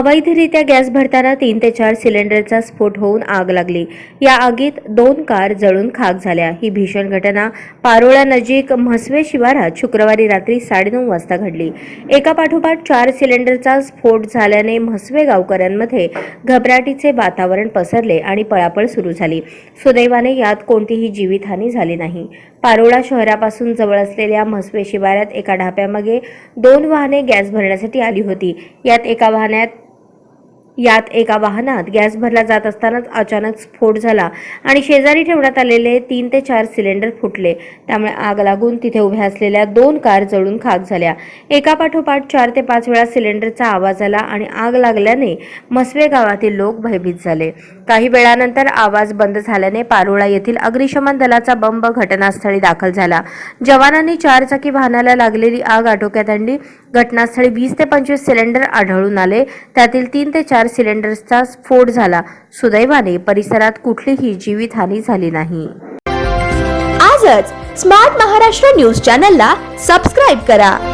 अवैधरित्या गॅस भरताना तीन ते चार सिलेंडरचा स्फोट होऊन आग लागली. या आगीत दोन कार जळून खाक झाल्या. ही भीषण घटना पारोळा नजीक म्हसवे शिवारात शुक्रवारी रात्री साडेनऊ वाजता घडली. एका पाठोपाठ चार सिलेंडरचा स्फोट झाल्याने म्हसवे गावकऱ्यांमध्ये घबराटीचे वातावरण पसरले आणि पळापळ सुरू झाली. सुदैवाने यात कोणतीही जीवितहानी झाली नाही. पारोळा शहरापासून जवळ असलेल्या म्हसवे शिवारात एका ढाप्यामागे दोन वाहने गॅस भरण्यासाठी आली होती. यात एका वाहनात यात एका वाहनात गॅस भरला जात असतानाच अचानक स्फोट झाला आणि शेजारी ठेवण्यात आलेले तीन ते चार सिलेंडर फुटले. त्यामुळे आग लागून तिथे उभ्या असलेल्या दोन कार जळून खाक झाल्या. एका पाठोपाठ चार ते पाच वेळा सिलेंडरचा आवाज आला आणि आग लागल्याने मसवे गावातील लोक भयभीत झाले. काही वेळानंतर आवाज बंद झाल्याने पारोळा येथील अग्निशमन दलाचा बंब घटनास्थळी दाखल झाला. जवानांनी चारचाकी वाहनाला लागलेली आग आटोक्यात आणली. घटनास्थळी वीस ते पंचवीस सिलेंडर आढळून आले. त्यातील तीन ते चार सिलेंडर्सचा स्फोट झाला. सुदैवाने परिसरात कुठलीही जीवितहानी झाली नाही. आजच स्मार्ट महाराष्ट्र न्यूज चॅनलला सबस्क्राईब करा.